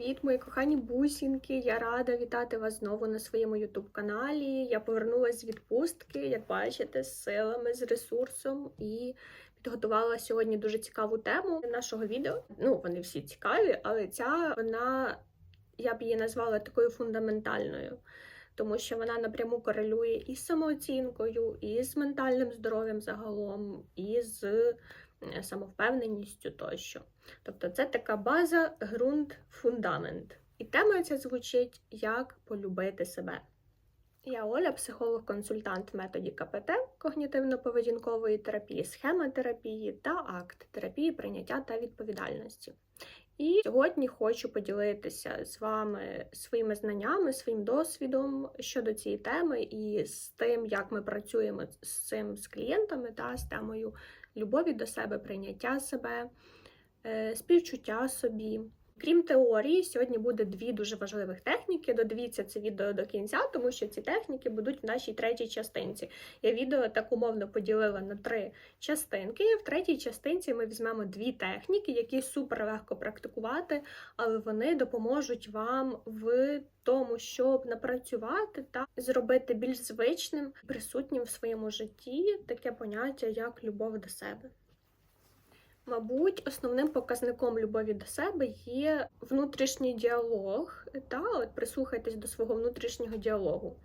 привіт, мої кохані бусінки! Я рада вітати вас знову на своєму ютуб-каналі. Я повернулася з відпустки, як бачите, з силами, з ресурсом і підготувала сьогодні дуже цікаву тему нашого відео. Ну, вони всі цікаві, але ця вона я б її назвала такою фундаментальною, тому що вона напряму корелює із самооцінкою, і з ментальним здоров'ям загалом, і з самовпевненістю тощо. Тобто це така база, ґрунт, фундамент. І тема ця звучить як полюбити себе. Я Оля, психолог-консультант методі КПТ когнітивно-поведінкової терапії, схемотерапії та акт терапії прийняття та відповідальності. І сьогодні хочу поділитися з вами своїми знаннями, своїм досвідом щодо цієї теми і з тим, як ми працюємо з цим з клієнтами та з темою любові до себе, прийняття себе, співчуття собі. Крім теорії, сьогодні буде дві дуже важливих техніки. Додивіться це відео до кінця, тому що ці техніки будуть в нашій третій частинці. Я відео так умовно поділила на три частинки. В третій частинці ми візьмемо дві техніки, які супер легко практикувати, але вони допоможуть вам в тому, щоб напрацювати та зробити більш звичним, присутнім в своєму житті таке поняття, як любов до себе. Мабуть, основним показником любові до себе є внутрішній діалог. Та от прислухайтесь до свого внутрішнього діалогу.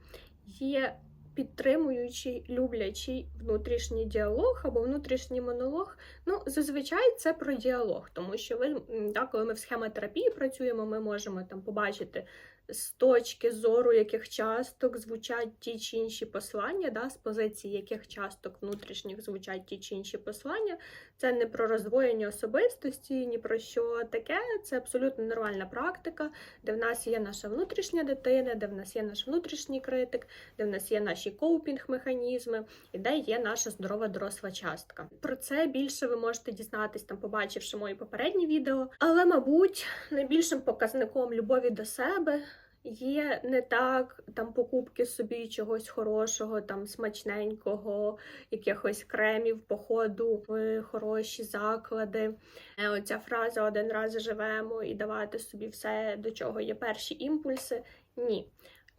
Є підтримуючий, люблячий внутрішній діалог або внутрішній монолог. Ну, зазвичай це про діалог, тому що ви, так, коли ми в схемотерапії працюємо, ми можемо там побачити з точки зору яких часток звучать ті чи інші послання, да, з позиції яких часток внутрішніх звучать ті чи інші послання. Це не про роздвоєння особистості, ні про що таке. Це абсолютно нормальна практика, де в нас є наша внутрішня дитина, де в нас є наш внутрішній критик, де в нас є наші коупінг-механізми, і де є наша здорова доросла частка. Про це більше ви можете дізнатись, там, побачивши мої попередні відео. Але, мабуть, найбільшим показником любові до себе. Є не так там покупки собі чогось хорошого, там смачненького, якихось кремів, походу в хороші заклади. Е, Оця фраза один раз живемо і давати собі все, до чого є перші імпульси. Ні.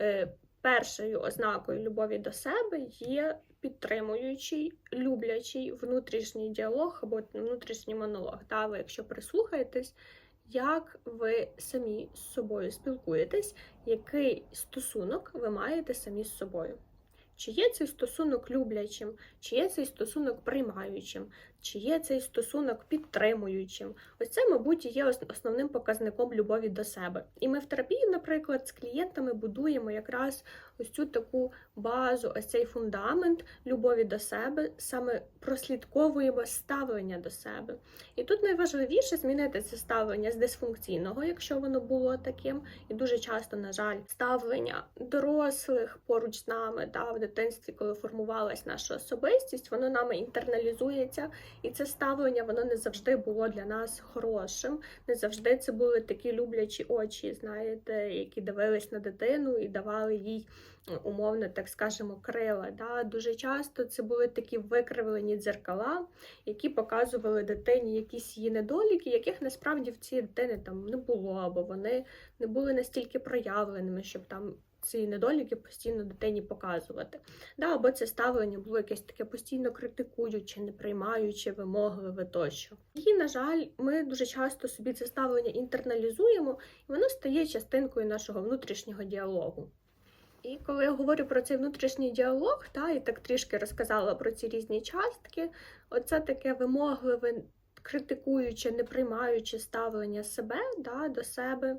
Е, Першою ознакою любові до себе є підтримуючий, люблячий внутрішній діалог або внутрішній монолог. Та ви, якщо прислухаєтесь, як ви самі з собою спілкуєтесь, який стосунок ви маєте самі з собою? Чи є цей стосунок люблячим, чи є цей стосунок приймаючим, чи є цей стосунок підтримуючим? Ось це, мабуть, є основним показником любові до себе. І ми в терапії, наприклад, з клієнтами будуємо якраз ось цю таку базу, ось цей фундамент любові до себе, саме прослідковуємо ставлення до себе. І тут найважливіше змінити це ставлення з дисфункційного, якщо воно було таким, і дуже часто, на жаль, ставлення дорослих поруч з нами та в дитинстві, коли формувалась наша особистість, воно нами інтерналізується, і це ставлення воно не завжди було для нас хорошим. Не завжди це були такі люблячі очі, знаєте, які дивились на дитину і давали їй умовно, так скажемо, крила. Да? Дуже часто це були такі викривлені дзеркала, які показували дитині якісь її недоліки, яких насправді в цій дитини там не було, або вони не були настільки проявленими, щоб там. Ці недоліки постійно дитині показувати. Да, Або це ставлення було якесь таке постійно критикуюче, не приймаюче, вимогливе тощо. І, на жаль, ми дуже часто собі це ставлення інтерналізуємо, і воно стає частинкою нашого внутрішнього діалогу. І коли я говорю про цей внутрішній діалог, та, і так трішки розказала про ці різні частки, оце таке вимогливе, критикуюче, не приймаюче ставлення себе да, до себе,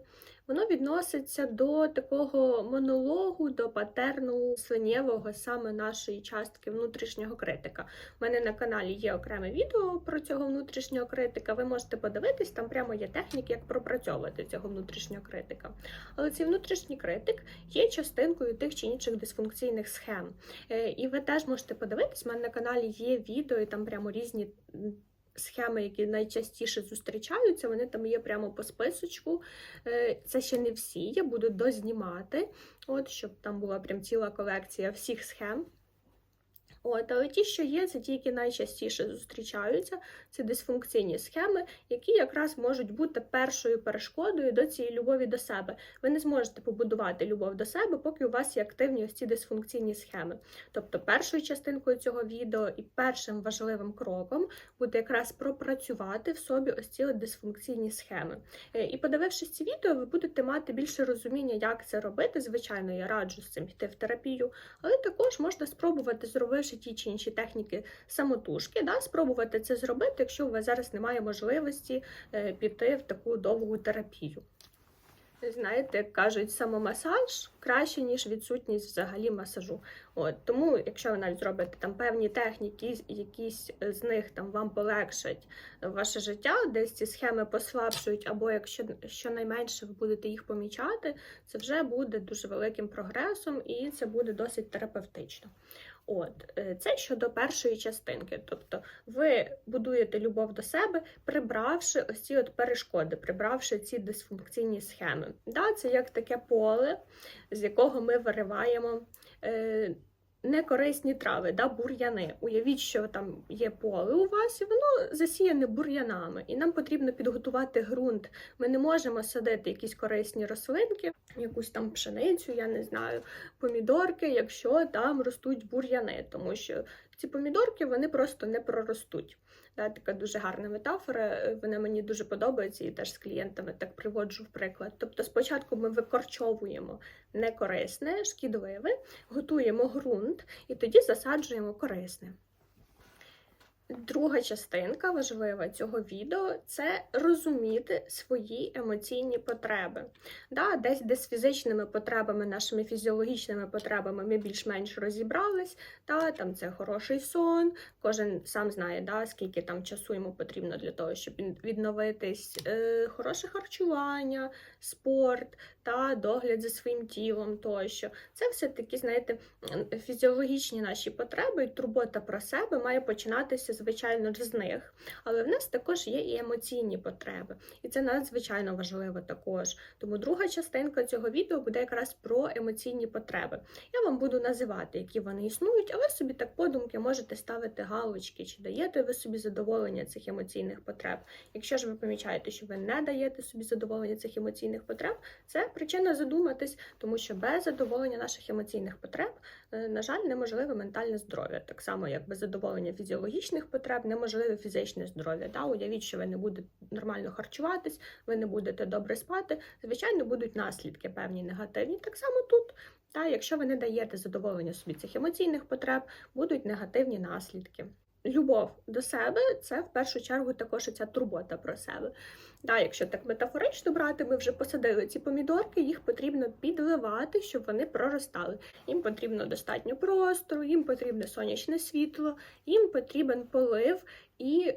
воно відноситься до такого монологу, до патерну свинєвого саме нашої частки внутрішнього критика. У мене на каналі є окреме відео про цього внутрішнього критика. Ви можете подивитись, там прямо є техніки, як пропрацьовувати цього внутрішнього критика. Але цей внутрішній критик є частинкою тих чи інших дисфункційних схем. Е, І ви теж можете подивитись, у мене на каналі є відео, і там прямо різні схеми, які найчастіше зустрічаються, вони там є прямо по списочку. Е, це ще не всі, я буду дознімати, от, щоб там була прям ціла колекція всіх схем. От, але ті, що є, це ті, які найчастіше зустрічаються, це дисфункційні схеми, які якраз можуть бути першою перешкодою до цієї любові до себе. Ви не зможете побудувати любов до себе, поки у вас є активні ось ці дисфункційні схеми. Тобто, першою частинкою цього відео і першим важливим кроком буде якраз пропрацювати в собі ось ці дисфункційні схеми. Е, І подивившись ці відео, ви будете мати більше розуміння, як це робити. Звичайно, я раджу з цим йти в терапію, але також можна спробувати, зробивши ті чи інші техніки самотужки, да, спробувати це зробити, якщо у вас зараз немає можливості е, піти в таку довгу терапію. Знаєте, як кажуть, самомасаж краще, ніж відсутність взагалі масажу. От Тому, якщо ви навіть зробите там певні техніки, якісь з них там вам полегшать ваше життя, десь ці схеми послабшують, або якщо щонайменше ви будете їх помічати, це вже буде дуже великим прогресом і це буде досить терапевтично. От, е, це щодо першої частинки. Тобто ви будуєте любов до себе, прибравши ось ці от перешкоди, прибравши ці дисфункційні схеми. Да, Це як таке поле, з якого ми вириваємо. Е, Некорисні трави, да, бур'яни. Уявіть, що там є поле у вас, і воно засіяне бур'янами, і нам потрібно підготувати ґрунт. Ми не можемо садити якісь корисні рослинки, якусь там пшеницю, я не знаю, помідорки, якщо там ростуть бур'яни, тому що ці помідорки вони просто не проростуть. Да, така дуже гарна метафора, е, вона мені дуже подобається і теж з клієнтами так приводжу в приклад. Тобто, спочатку ми викорчовуємо некорисне, шкідливе, готуємо ґрунт і тоді засаджуємо корисне. Друга частинка важлива цього відео це розуміти свої емоційні потреби. Да, Десь де з фізичними потребами, нашими фізіологічними потребами ми більш-менш розібрались. Да, Там це хороший сон, кожен сам знає, да, скільки там часу йому потрібно для того, щоб відновитись, е, хороше харчування, спорт, та догляд за своїм тілом тощо. Це все такі, знаєте, фізіологічні наші потреби, і турбота про себе має починатися, звичайно, з них. Але в нас також є і емоційні потреби. І це надзвичайно важливо також. Тому друга частинка цього відео буде якраз про емоційні потреби. Я вам буду називати, які вони існують, а ви собі так подумки можете ставити галочки, чи даєте ви собі задоволення цих емоційних потреб. Якщо ж ви помічаєте, що ви не даєте собі задоволення цих емоційних потреб, це причина задуматись, тому що без задоволення наших емоційних потреб, е, на жаль, неможливе ментальне здоров'я, так само як без задоволення фізіологічних потреб, неможливе фізичне здоров'я. Да? Уявіть, що ви не будете нормально харчуватись, ви не будете добре спати. Звичайно, будуть наслідки певні негативні. Так само тут. Та, якщо ви не даєте задоволення собі цих емоційних потреб, будуть негативні наслідки. Любов до себе це в першу чергу також ця турбота про себе. Да, якщо так метафорично брати, ми вже посадили ці помідорки, їх потрібно підливати, щоб вони проростали. Їм потрібно достатньо простору, їм потрібне сонячне світло, їм потрібен полив і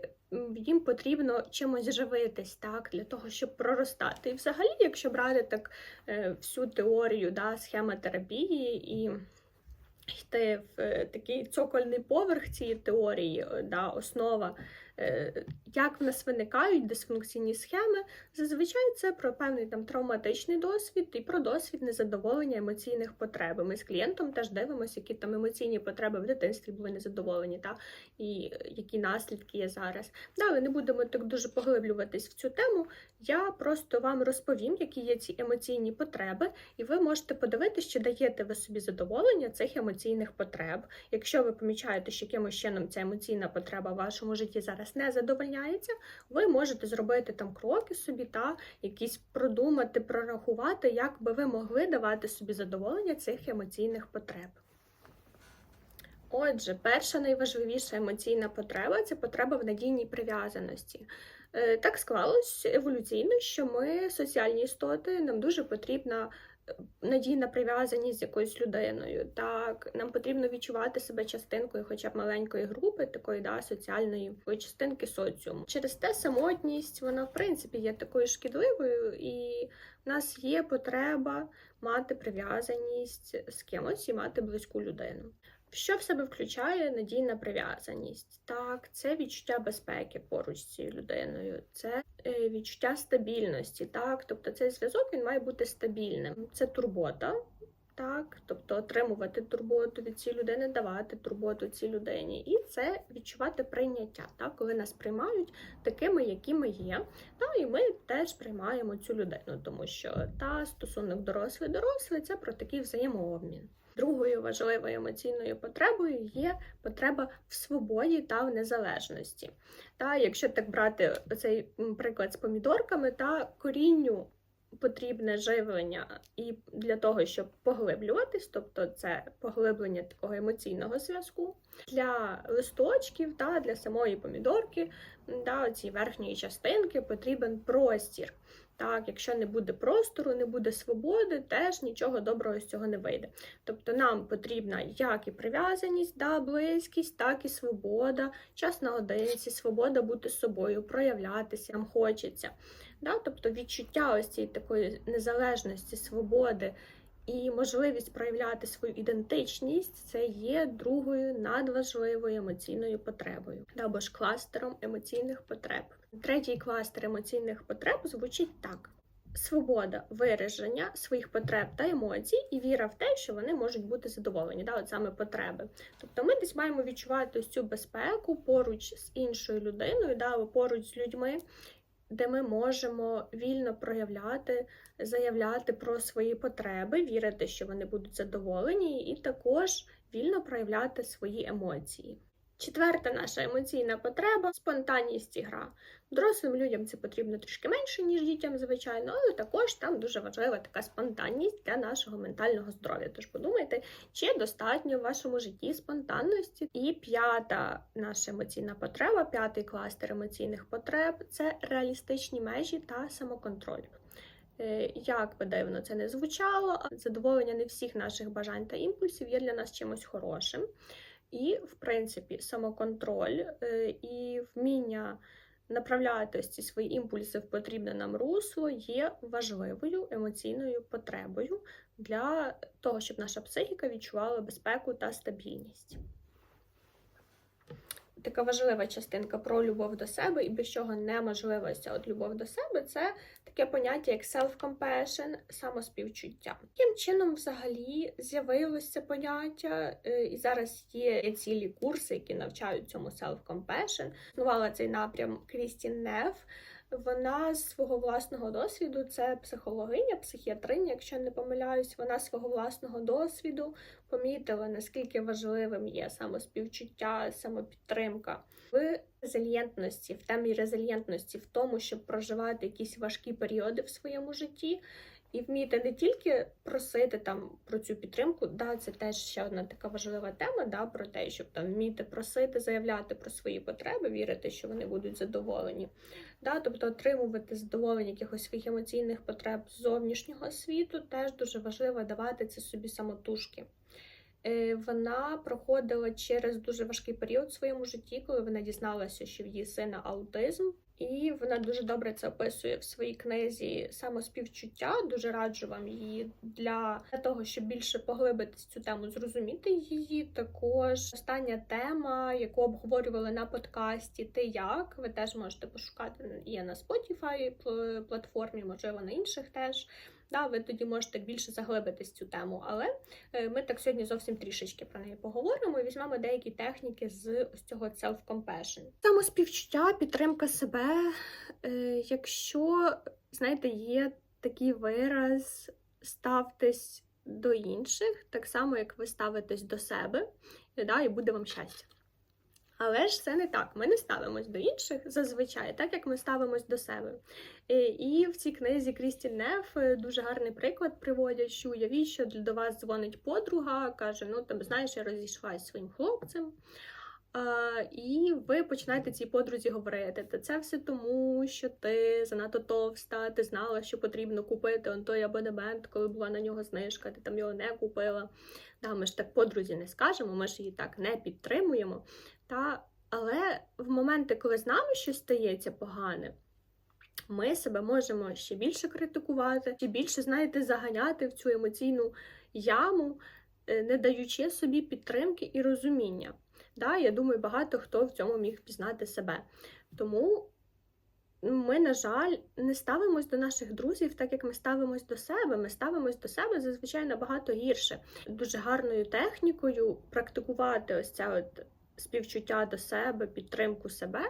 їм потрібно чимось живитись, так, для того, щоб проростати. І взагалі, якщо брати так е, всю теорію да, схемотерапії і йти в е, такий цокольний поверх цієї теорії, е, да, основа, як в нас виникають дисфункційні схеми, зазвичай це про певний там травматичний досвід і про досвід незадоволення емоційних потреб. Ми з клієнтом теж дивимося, які там емоційні потреби в дитинстві були незадоволені, та, і які наслідки є зараз. Да, але не будемо так дуже поглиблюватись в цю тему. Я просто вам розповім, які є ці емоційні потреби, і ви можете подивитися, чи даєте ви собі задоволення цих емоційних потреб. Якщо ви помічаєте, що якимось чином ця емоційна потреба в вашому житті зараз не задовольняється, ви можете зробити там кроки собі та якісь продумати, прорахувати, як би ви могли давати собі задоволення цих емоційних потреб. Отже, перша найважливіша емоційна потреба це потреба в надійній прив'язаності. Е, Так склалось еволюційно, що ми соціальні істоти, нам дуже потрібна надійна прив'язаність з якоюсь людиною. Так, нам потрібно відчувати себе частинкою, хоча б маленької групи, такої да, соціальної частинки соціуму. Через те самотність, вона в принципі є такою шкідливою, і в нас є потреба мати прив'язаність з кимось і мати близьку людину. Що в себе включає надійна прив'язаність? Так, це відчуття безпеки поруч з цією людиною, це е, відчуття стабільності. Так, тобто цей зв'язок він має бути стабільним. Це турбота, так, тобто отримувати турботу від цієї людини, давати турботу цій людині, і це відчувати прийняття, так, коли нас приймають такими, які ми є. Та і ми теж приймаємо цю людину, тому що та стосунок дорослий-дорослий це про такий взаємообмін. Другою важливою емоційною потребою є потреба в свободі та в незалежності. Та якщо так брати цей приклад з помідорками, та корінню потрібне живлення і для того, щоб поглиблюватись, тобто це поглиблення такого емоційного зв'язку. Для листочків та для самої помідорки, та цієї верхньої частинки потрібен простір. Так, якщо не буде простору, не буде свободи, теж нічого доброго з цього не вийде. Тобто нам потрібна як і прив'язаність, да, близькість, так і свобода, час наодинці, свобода бути собою, проявлятися, нам хочеться. Да? Тобто відчуття ось цієї такої незалежності, свободи і можливість проявляти свою ідентичність це є другою надважливою емоційною потребою, або ж кластером емоційних потреб. Третій кластер емоційних потреб звучить так. Свобода вираження своїх потреб та емоцій і віра в те, що вони можуть бути задоволені, да, от саме потреби. Тобто ми десь маємо відчувати ось цю безпеку поруч з іншою людиною, да, поруч з людьми, де ми можемо вільно проявляти, заявляти про свої потреби, вірити, що вони будуть задоволені, і також вільно проявляти свої емоції. Четверта наша емоційна потреба спонтанність і гра. Дорослим людям це потрібно трішки менше, ніж дітям, звичайно, але також там дуже важлива така спонтанність для нашого ментального здоров'я. Тож подумайте, чи достатньо в вашому житті спонтанності. І п'ята наша емоційна потреба, п'ятий кластер емоційних потреб це реалістичні межі та самоконтроль. Е, як би дивно це не звучало, задоволення не всіх наших бажань та імпульсів є для нас чимось хорошим. І, в принципі, самоконтроль е, і вміння направляти ось ці свої імпульси в потрібне нам русло є важливою емоційною потребою для того, щоб наша психіка відчувала безпеку та стабільність. Така важлива частинка про любов до себе, і без чого неможлива ця от любов до себе, це таке поняття, як self-compassion, самоспівчуття. Таким чином, взагалі, з'явилося це поняття, е, і зараз є цілі курси, які навчають цьому self-compassion. Існувала цей напрям Крістін Неф. Вона з свого власного досвіду, це психологиня, психіатриня, якщо не помиляюсь, вона з свого власного досвіду помітила, наскільки важливим є самоспівчуття, самопідтримка в резильєнтності, в темі резильєнтності, в тому, щоб проживати якісь важкі періоди в своєму житті. І вміти не тільки просити там про цю підтримку, да, це теж ще одна така важлива тема, да, про те, щоб там вміти просити, заявляти про свої потреби, вірити, що вони будуть задоволені. Да, Тобто отримувати задоволення якихось своїх емоційних потреб зовнішнього світу, теж дуже важливо давати це собі самотужки. Е, вона проходила через дуже важкий період в своєму житті, коли вона дізналася, що в її сина аутизм, і вона дуже добре це описує в своїй книзі самоспівчуття. Дуже раджу вам її для того, щоб більше поглибитись цю тему, зрозуміти її. Також остання тема, яку обговорювали на подкасті Ти як ви теж можете пошукати є на Spotify платформі, можливо, на інших теж. Да, ви тоді можете більше заглибитись цю тему, але е, ми так сьогодні зовсім трішечки про неї поговоримо і візьмемо деякі техніки з ось цього self-compassion. Самоспівчуття, підтримка себе. Е, якщо, знаєте, є такий вираз ставтесь до інших, так само, як ви ставитесь до себе, да, і буде вам щастя. Але ж це не так. Ми не ставимось до інших зазвичай, так як ми ставимось до себе. І в цій книзі Крістін Неф е, дуже гарний приклад приводять, що уявіть, що до вас дзвонить подруга, каже: Ну, там знаєш, я розійшлася зі своїм хлопцем. А, І ви починаєте цій подрузі говорити, та це все тому, що ти занадто товста, ти знала, що потрібно купити он той абонемент, коли була на нього знижка, ти там його не купила. Да, Ми ж так подрузі не скажемо, ми ж її так не підтримуємо. Та, Але в моменти, коли з нами щось стається погане, ми себе можемо ще більше критикувати, ще більше, знаєте, заганяти в цю емоційну яму, е, не даючи собі підтримки і розуміння. Да, Я думаю, багато хто в цьому міг пізнати себе. Тому ми, на жаль, не ставимось до наших друзів так, як ми ставимось до себе. Ми ставимось до себе зазвичай набагато гірше. Дуже гарною технікою практикувати ось це от співчуття до себе, підтримку себе.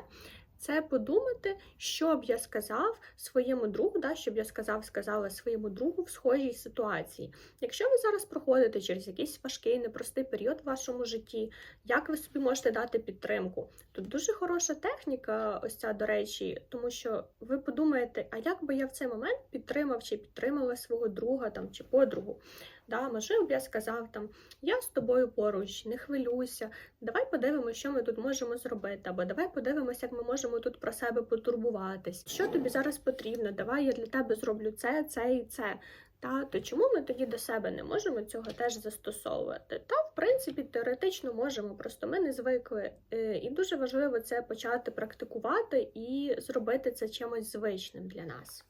Це подумати, що б я сказав своєму другу, да, що я сказав, сказала своєму другу в схожій ситуації. Якщо ви зараз проходите через якийсь важкий, непростий період в вашому житті, як ви собі можете дати підтримку? Тут дуже хороша техніка, ось ця, до речі, тому що ви подумаєте, а як би я в цей момент підтримав чи підтримала свого друга там, чи подругу? Да, Можливо, б я сказав там, я з тобою поруч, не хвилюйся, давай подивимося, що ми тут можемо зробити, або давай подивимося, як ми можемо тут про себе потурбуватись. Що тобі зараз потрібно? Давай я для тебе зроблю це, це і це. Та то чому ми тоді до себе не можемо цього теж застосовувати? Та, в принципі, теоретично можемо, просто ми не звикли. Е, І дуже важливо це почати практикувати і зробити це чимось звичним для нас.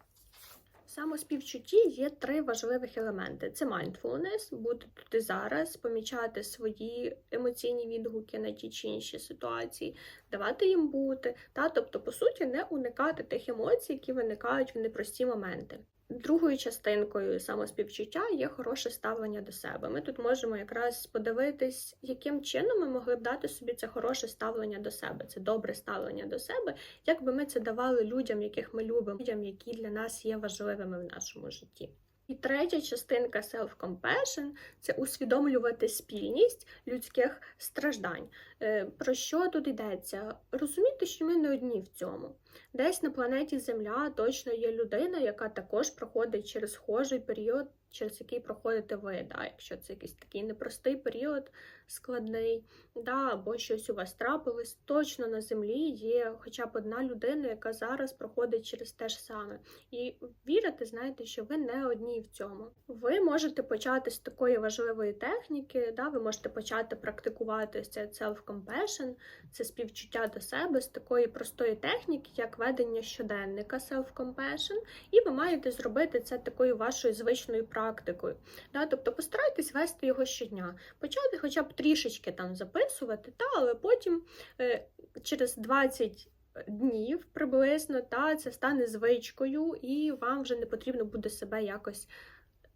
Самоспівчутті є три важливих елементи: це mindfulness, бути тут і зараз, помічати свої емоційні відгуки на ті чи інші ситуації, давати їм бути, та тобто, по суті, не уникати тих емоцій, які виникають в непрості моменти. Другою частинкою самоспівчуття є хороше ставлення до себе. Ми тут можемо якраз подивитись, яким чином ми могли б дати собі це хороше ставлення до себе, це добре ставлення до себе, як би ми це давали людям, яких ми любимо, людям, які для нас є важливими в нашому житті. І третя частинка self-compassion – це усвідомлювати спільність людських страждань. Е, про що тут йдеться? Розуміти, що ми не одні в цьому. Десь на планеті Земля точно є людина, яка також проходить через схожий період, через який проходите ви. Да? Якщо це якийсь такий непростий період, складний, да? або щось у вас трапилось, точно на землі є хоча б одна людина, яка зараз проходить через те ж саме. І вірите, знаєте, що ви не одні в цьому. Ви можете почати з такої важливої техніки, да? ви можете почати практикувати це self-compassion, це співчуття до себе з такої простої техніки, як ведення щоденника self-compassion, і ви маєте зробити це такою вашою звичною практикою. Да? Тобто постарайтесь вести його щодня, почати хоча б трішечки там записувати, та, але потім е, через 20 днів приблизно та, це стане звичкою, і вам вже не потрібно буде себе якось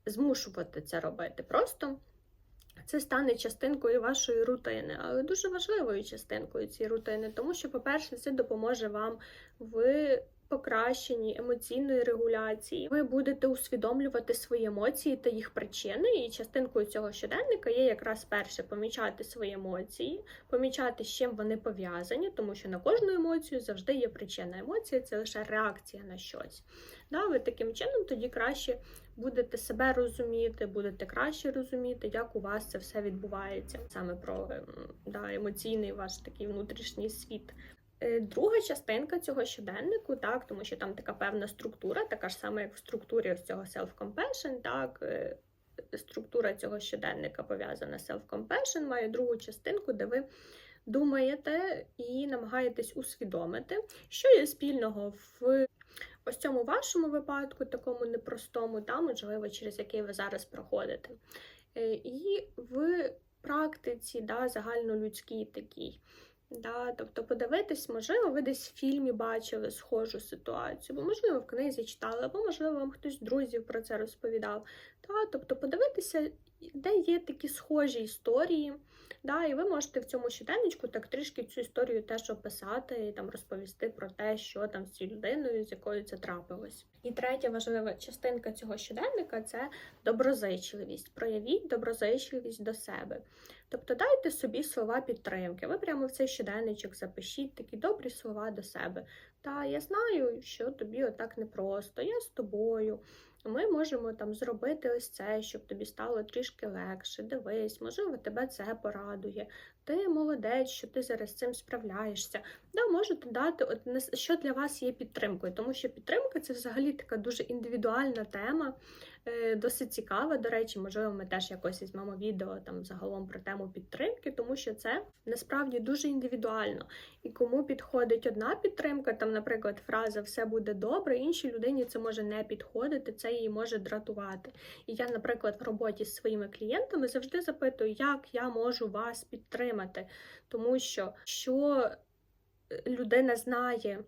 змушувати це робити. Просто це стане частинкою вашої рутини, але дуже важливою частинкою цієї рутини, тому що, по-перше, це допоможе вам в покращенні емоційної регуляції. Ви будете усвідомлювати свої емоції та їх причини. І частинкою цього щоденника є якраз перше помічати свої емоції, помічати, з чим вони пов'язані, тому що на кожну емоцію завжди є причина. Емоція це лише реакція на щось. Да, Ви таким чином тоді краще будете себе розуміти, будете краще розуміти, як у вас це все відбувається, саме про ем, да, емоційний ваш такий внутрішній світ. Е, друга частинка цього щоденнику, так, тому що там така певна структура, така ж сама, як в структурі цього self-compassion, так, е, структура цього щоденника пов'язана з self-compassion, має другу частинку, де ви думаєте і намагаєтесь усвідомити, що є спільного в ось цьому вашому випадку, такому непростому, та, можливо, через який ви зараз проходите. Е, і в практиці да, загальнолюдській такій. Да, Тобто подивитись, можливо, ви десь в фільмі бачили схожу ситуацію, бо, можливо, в книзі читали, або, можливо, вам хтось з друзів про це розповідав. Да, Тобто подивитися, де є такі схожі історії. Да, І ви можете в цьому щоденничку так трішки цю історію теж описати і там розповісти про те, що там з цією людиною, з якою це трапилось. І третя важлива частинка цього щоденника це доброзичливість. Проявіть доброзичливість до себе. Тобто дайте собі слова підтримки. Ви прямо в цей щоденничок запишіть такі добрі слова до себе. Та я знаю, що тобі отак непросто, я з тобою. Ми можемо там зробити ось це, щоб тобі стало трішки легше. Дивись, можливо, тебе це порадує. Ти молодець, що ти зараз з цим справляєшся. Да, Можете дати, от що для вас є підтримкою, тому що підтримка це взагалі така дуже індивідуальна тема. Е, досить цікава. До речі, можливо, ми теж якось візьмемо відео там загалом про тему підтримки, тому що це насправді дуже індивідуально. І кому підходить одна підтримка, там, наприклад, фраза все буде добре, іншій людині це може не підходити, це її може дратувати. І я, наприклад, в роботі з своїми клієнтами завжди запитую, як я можу вас підтримати, тому що що людина знає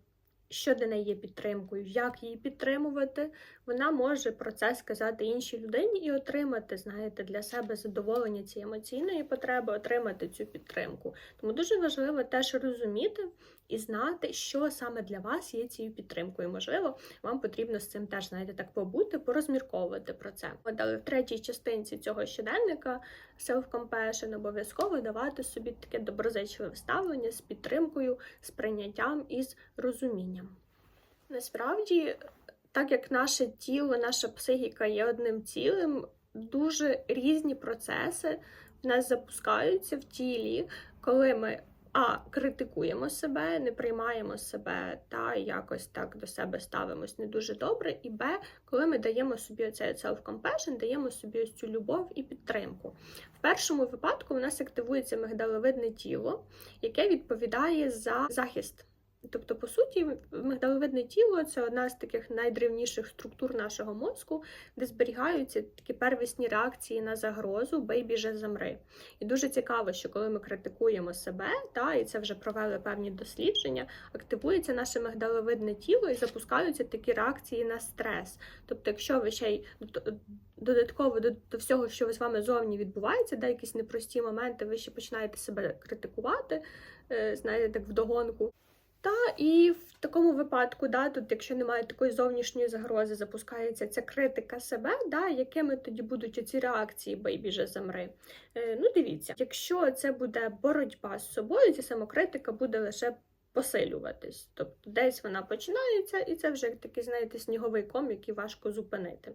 що для неї є підтримкою, як її підтримувати, вона може про це сказати іншій людині і отримати, знаєте, для себе задоволення цієї емоційної потреби, отримати цю підтримку. Тому дуже важливо теж розуміти і знати, що саме для вас є цією підтримкою. Можливо, вам потрібно з цим теж знаєте, так побути, порозмірковувати про це. Але в третій частинці цього щоденника self-compassion обов'язково давати собі таке доброзичливе ставлення з підтримкою, з прийняттям і з розумінням. Насправді, так як наше тіло, наша психіка є одним цілим, дуже різні процеси в нас запускаються в тілі, коли ми а критикуємо себе, не приймаємо себе та якось так до себе ставимось не дуже добре. І Б, коли ми даємо собі оцей self-compassion, даємо собі ось цю любов і підтримку. В першому випадку у нас активується мигдаловидне тіло, яке відповідає за захист. Тобто, по суті, мигдаловидне тіло це одна з таких найдревніших структур нашого мозку, де зберігаються такі первісні реакції на загрозу бей біже замри. І дуже цікаво, що коли ми критикуємо себе, та і це вже провели певні дослідження, активується наше мигдаловидне тіло і запускаються такі реакції на стрес. Тобто, якщо ви ще й додатково до, до всього, що з вами зовні відбувається, де якісь непрості моменти, ви ще починаєте себе критикувати, е, знаєте, так вдогонку. Та і в такому випадку, да, тут, якщо немає такої зовнішньої загрози, запускається ця критика себе, да, якими тоді будуть оці реакції «Бейбіже замри. Е, ну, дивіться, якщо це буде боротьба з собою, ця самокритика буде лише посилюватись. Тобто десь вона починається, і це вже такий, знаєте, сніговий ком, який важко зупинити.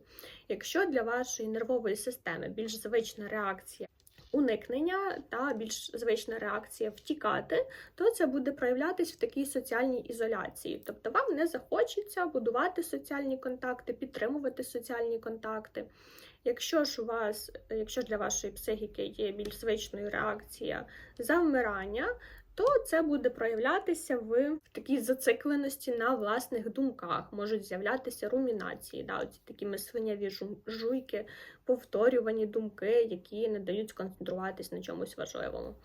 Якщо для вашої нервової системи більш звична реакція уникнення та більш звична реакція втікати, то це буде проявлятись в такій соціальній ізоляції. Тобто вам не захочеться будувати соціальні контакти, підтримувати соціальні контакти. Якщо ж у вас, якщо для вашої психіки є більш звичною реакція завмирання, то це буде проявлятися в такій зацикленості на власних думках. Можуть з'являтися румінації, да, оці такі мисленнєві жуйки, повторювані думки, які не дають сконцентруватись на чомусь важливому.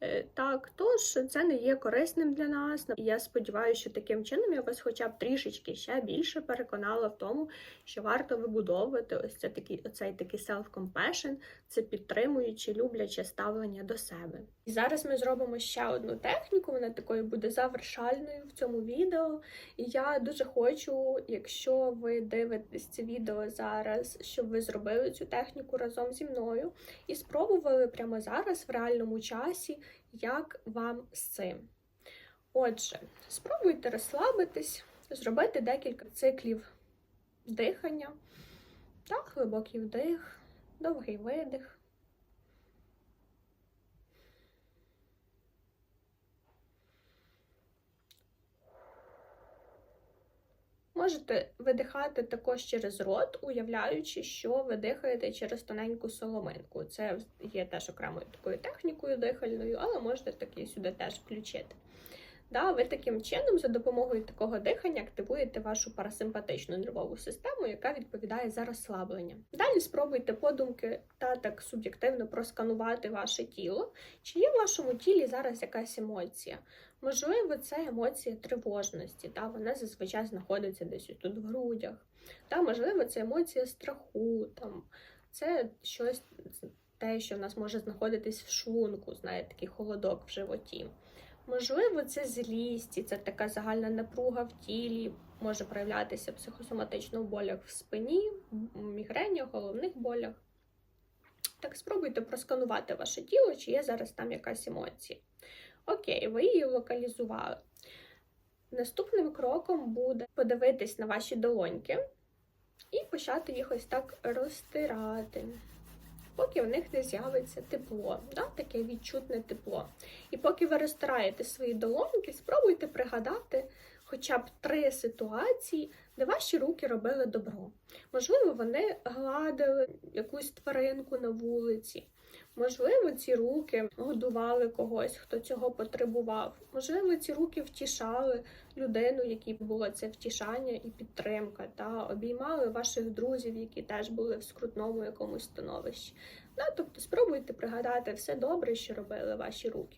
Е, так, тож це не є корисним для нас. Я сподіваюся, що таким чином я вас, хоча б трішечки ще більше переконала в тому, що варто вибудовувати ось це такий, оцей такий self-compassion, це підтримуючи, любляче ставлення до себе. І зараз ми зробимо ще одну техніку, вона такою буде завершальною в цьому відео. І я дуже хочу, якщо ви дивитесь це відео зараз, щоб ви зробили цю техніку разом зі мною і спробували прямо зараз в реальному часі як вам з цим. Отже, спробуйте розслабитись, зробити декілька циклів дихання. Так, глибокий вдих, довгий видих. Можете видихати також через рот, уявляючи, що ви дихаєте через тоненьку соломинку. Це є теж окремою такою технікою дихальною, але можете такі сюди теж включити. Да, Ви таким чином, за допомогою такого дихання, активуєте вашу парасимпатичну нервову систему, яка відповідає за розслаблення. Далі спробуйте подумки та так суб'єктивно просканувати ваше тіло, чи є в вашому тілі зараз якась емоція. Можливо, це емоція тривожності, та вона зазвичай знаходиться десь тут в грудях. Та, Можливо, це емоція страху, там, це щось те, що в нас може знаходитись в шлунку, знаєте, такий холодок в животі. Можливо, це злість, і це така загальна напруга в тілі, може проявлятися психосоматично в болях в спині, мігрені, головних болях. Так, спробуйте просканувати ваше тіло, чи є зараз там якась емоція. Окей, ви її локалізували. Наступним кроком буде подивитись на ваші долоньки і почати їх ось так розтирати поки в них не з'явиться тепло, да? таке відчутне тепло. І поки ви розтираєте свої долоньки, спробуйте пригадати хоча б три ситуації, де ваші руки робили добро. Можливо, вони гладили якусь тваринку на вулиці. Можливо, ці руки годували когось, хто цього потребував. Можливо, ці руки втішали людину, якій було це втішання і підтримка, та обіймали ваших друзів, які теж були в скрутному якомусь становищі. Да, тобто спробуйте пригадати все добре, що робили ваші руки.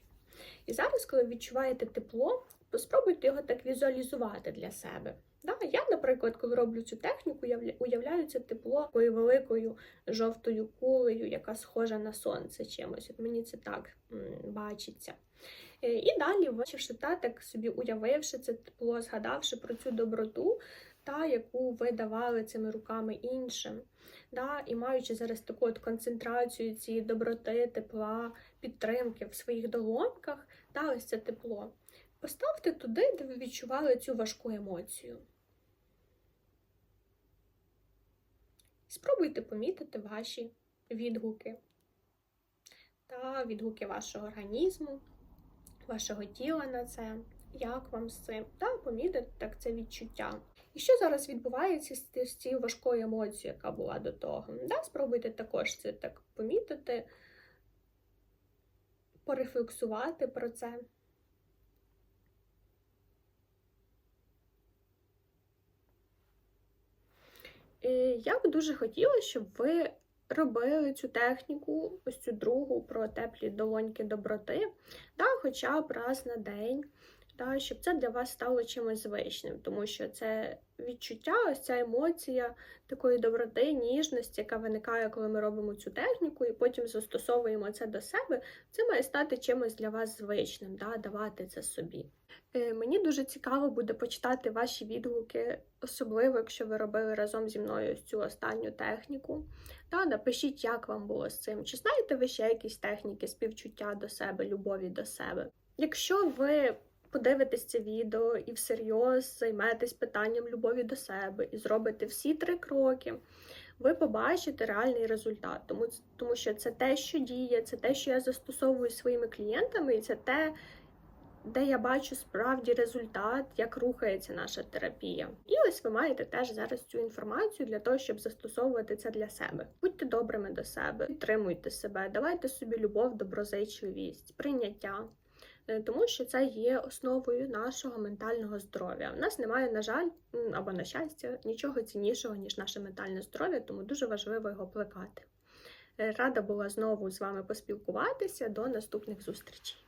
І зараз, коли відчуваєте тепло, то спробуйте його так візуалізувати для себе. Да? Я, наприклад, коли роблю цю техніку, уявля- уявляю це тепло такою великою жовтою кулею, яка схожа на сонце чимось. От мені це так м, бачиться. Е, І далі, бачивши та, так собі уявивши це тепло, згадавши про цю доброту, та яку ви давали цими руками іншим. Да, і маючи зараз таку от концентрацію цієї доброти, тепла, підтримки в своїх долоньках, та ось це тепло. Поставте туди, де ви відчували цю важку емоцію. Спробуйте помітити ваші відгуки та відгуки вашого організму, вашого тіла на це, як вам з цим, та помітити так це відчуття. І що зараз відбувається з цією важкою емоцією, яка була до того? Да, спробуйте також це так помітити, порефлексувати про це. Я б дуже хотіла, щоб ви робили цю техніку, ось цю другу про теплі долоньки доброти, да, хоча б раз на день, да, щоб це для вас стало чимось звичним, тому що це відчуття, ось ця емоція такої доброти, ніжності, яка виникає, коли ми робимо цю техніку, і потім застосовуємо це до себе, це має стати чимось для вас звичним, да, давати це собі. Е, Мені дуже цікаво буде почитати ваші відгуки, особливо якщо ви робили разом зі мною цю останню техніку. Та напишіть, як вам було з цим. Чи знаєте ви ще якісь техніки співчуття до себе, любові до себе? Якщо ви подивитесь це відео і всерйоз займетесь питанням любові до себе і зробите всі три кроки, ви побачите реальний результат. Тому, тому що це те, що діє, це те, що я застосовую своїми клієнтами, і це те, де я бачу справді результат, як рухається наша терапія. І ось ви маєте теж зараз цю інформацію для того, щоб застосовувати це для себе. Будьте добрими до себе, підтримуйте себе, давайте собі любов, доброзичливість, прийняття. Е, Тому що це є основою нашого ментального здоров'я. У нас немає, на жаль, або на щастя, нічого ціннішого, ніж наше ментальне здоров'я, тому дуже важливо його плекати. Е, Рада була знову з вами поспілкуватися. До наступних зустрічей.